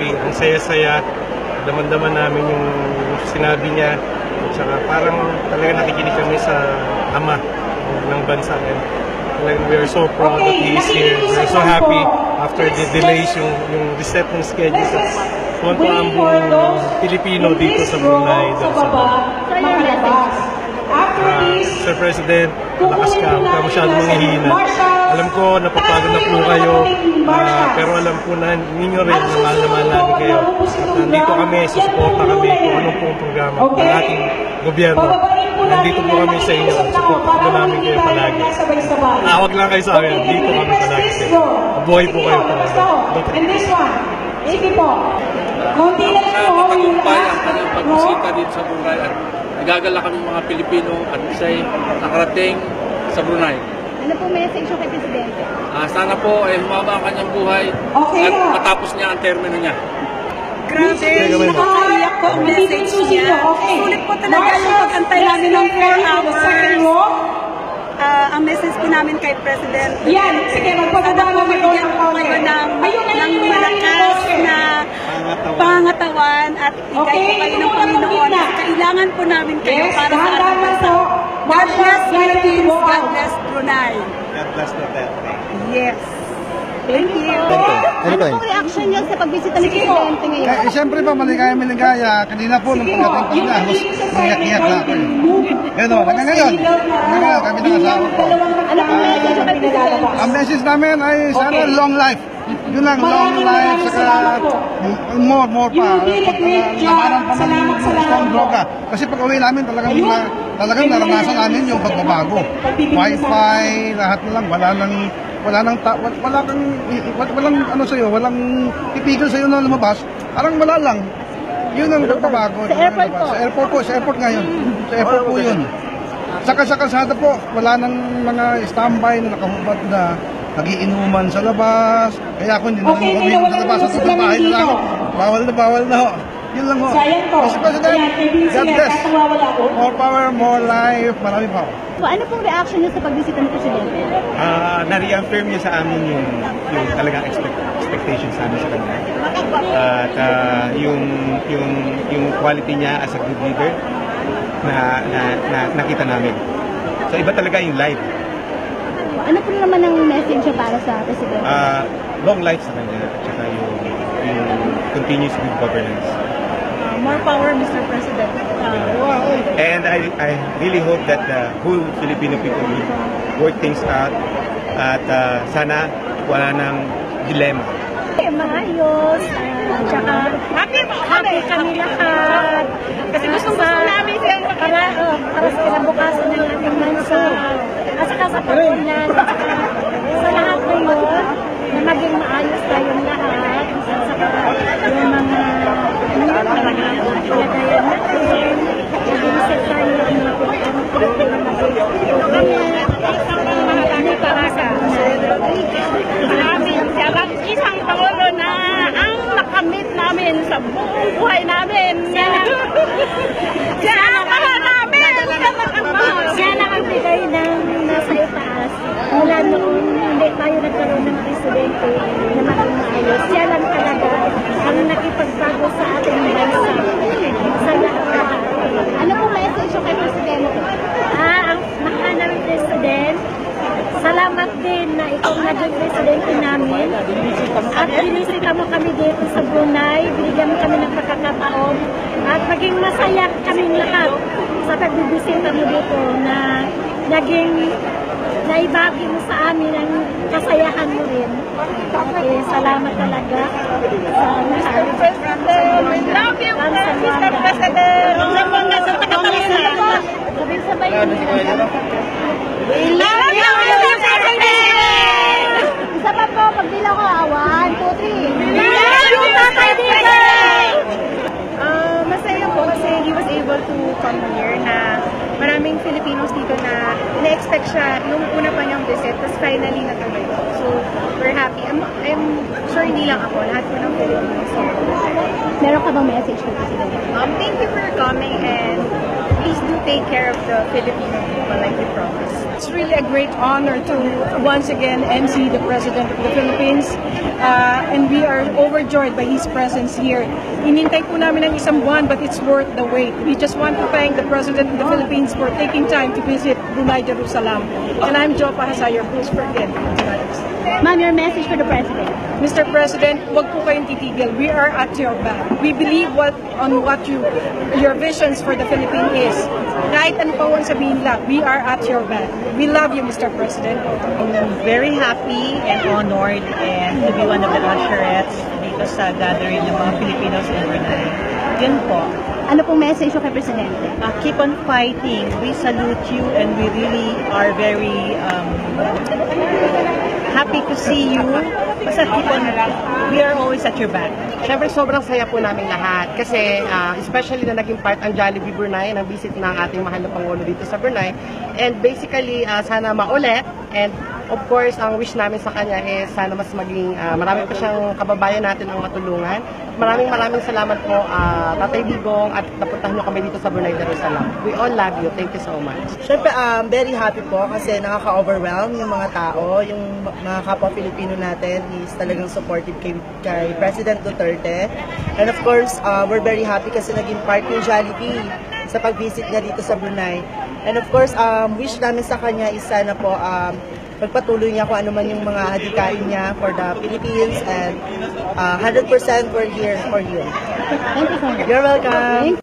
happy. Ang saya-saya. Daman-daman namin yung sinabi niya. At saka parang talaga nakikinig kami sa ama ng bansa. And talagang we are so proud that he is here. We are so happy after the delays yung, yung reset ng schedule. Sa tuwan ang buong Pilipino dito sa Brunei. dahil sa Ah, Sir President, malakas ka, huwag ka masyadong manghihina. Alam ko, napapagod na po kayo, ah, pero alam po na ninyo rin na mahal na mahal namin kayo. At nandito kami, susuporta kami kung anong po ang programa ng ating gobyerno. Nandito po kami sa inyo, suporta po namin kayo palagi. Tawag lang kayo sa amin, dito kami palagi kayo. Mabuhay po kayo palagi. And this one, sige po. Konti na lang po yung matagumpay ang kanyang pagbisita dito sa Brunei at nagagala kami mga Pilipino at siya'y nakarating sa Brunei. Ano po message nyo kay Presidente? Ah, sana po ay humaba ang kanyang buhay Okay at na. matapos niya ang termino niya. Grabe, nakakaiyak po ang message niya. Sulit po talaga yung pag-antay namin ng 4 hours. Ah, ang message po namin kay President, Yan, sige, magpagdama mo bigyan po kayo ng, ng malakas na pangatawan at po Okay, kayo ito ng po ang Panginoon. Kailangan po namin kayo Yes, para sa ating bansa. Po. God bless Philippines, God bless Brunei. God bless Duterte. Yes. Thank you. Ano pong reaction nyo sa pagbisita ni Presidente ngayon? Eh, siyempre pa, maligaya maligaya. Kanina po, nung pagdating ko na, hus, umiyak-iyak na ako. eh. Yan o, hanggang ngayon. Hanggang ngayon, kami ng asawa ko. Ano pong message kay Presidente? Ang message namin ay sana long life. Yun lang, long life, saka more, more pa. Namanan pa man yung isang droga. Kasi pag uwi namin, talagang, na, talagang naranasan namin yung pagbabago. Wi-Fi, lahat na lang, wala nang wala nang ta- wala, wala kang wala, walang ano sa'yo, walang pipigil sa'yo na lumabas. Parang wala lang. Yun ang pagbabago. Sa airport po? Sa airport po, sa airport ngayon. Sa airport po yun. Saka sa kalsada po, wala nang mga standby na nakahubad na nagiinuman sa labas. Kaya ako hindi na Okay, ako may umiinom sa labas. Sa bahay na lang. dito. Bawal na bawal na ho. Yun lang ho. Sayang po. Mr. President, God bless. More power, more life. Marami pa ho. So, ano pong reaction nyo sa pagbisita ni Presidente? Ah, na-reaffirm niya sa amin yung yung talagang expect, expectations namin sa kanya. At ah, yung yung yung quality niya as a good leader na, na, na nakita namin. So iba talaga yung life. Ano po naman ang message nyo para sa Presidente? Ah, long life sa kanya at saka yung yung continuous good governance. more power, Mr. President. And I, I really hope that the whole Filipino people will work things out at ah, sana wala nang dilemma. maayos, at saka happy, happy kami lahat. Kasi gusto siyang para, oh, para sa kinabukasan ng ating bansa. At saka sa saka sa lahat ng yun, na maging maayos tayong lahat. At saka yung mga kalagayan natin, nag-iisip tayo ng mga Ano para sa namin siya lang isang Pangulo na ang nakamit namin sa buong buhay namin. Siya lang, siya ang mahal namin. Siya lang ang bigay ng nasa itaas. Mula noon, hindi tayo nagkaroon ng presidente na maging maayos. Siya lang talaga ang nakipagbago sa ating bansa. Sa lahat. Ano pong message nyo kay Presidente? Ah, ang mahal namin president, salamat din na ikaw naging presidente namin. At binisita mo kami dito sa Brunei, binigyan mo kami ng pagkakataon. At maging masaya kaming lahat sa pagbibisita mo dito na naging naibagi mo sa amin ang kasayahan mo rin. Okay, salamat talaga sa. We love you, Mr. President! Sa mga sa taga Sabay-sabay yun. We love you, Mr. President! Isa pa po, pag bilang ko, ah, one, two, three. We love you, Tatay Digay! Uh, masaya po kasi he was able to come here na maraming Filipinos dito na ina-expect siya nung una pa niyang visit, tapos finally natuloy po. So, we're happy. I'm, I'm sure hindi lang ako, lahat po ng Filipinos here. Meron ka bang message kay Presidente? Um, thank you for coming and please do take care of the Filipino people like you promised. It's really a great honor to once again MC the President of the Philippines. Uh, and we are overjoyed by his presence here. Inintay po namin ng isang buwan but it's worth the wait. We just want to thank the President of the Philippines for taking time to visit Brunei Darussalam. And I'm Jo Pahasa, your host for again tonight. Ma'am, your message for the President. Mr. President, wag po kayong titigil. We are at your back. We believe what on what you your visions for the Philippines is. Kahit ano pa ang sabihin nila, we are at your back. We love you, Mr. President. I'm very happy and honored and to be one of the usherettes dito sa gathering ng mga Filipinos in Brunei. Yun po. Ano pong message nyo kay Presidente? Uh, keep on fighting. We salute you and we really are very um, happy to see you. Basta keep on, we are always at your back. Siyempre, sobrang saya po namin lahat. Kasi, ah, especially na naging part ang Jollibee Brunei, ng visit ng ating mahal na Pangulo dito sa Brunei. And basically, ah, sana maulit. And of course, ang wish namin sa kanya is sana mas maging ah, marami pa siyang kababayan natin ang matulungan. Maraming maraming salamat po, ah, Tatay Digong, at napuntahan niyo kami dito sa Brunei Darussalam. We all love you. Thank you so much. Siyempre, um, very happy po kasi nakaka-overwhelm yung mga tao, yung mga kapwa Filipino natin is talagang supportive kay, kay President Duterte. And of course, uh, we're very happy kasi naging part yung Jollibee sa pag-visit niya dito sa Brunei. And of course, um, wish namin sa kanya is sana po um, pagpatuloy niya kung ano man yung mga hadikain niya for the Philippines and uh, 100% we're here for you. Thank you so much. You're welcome.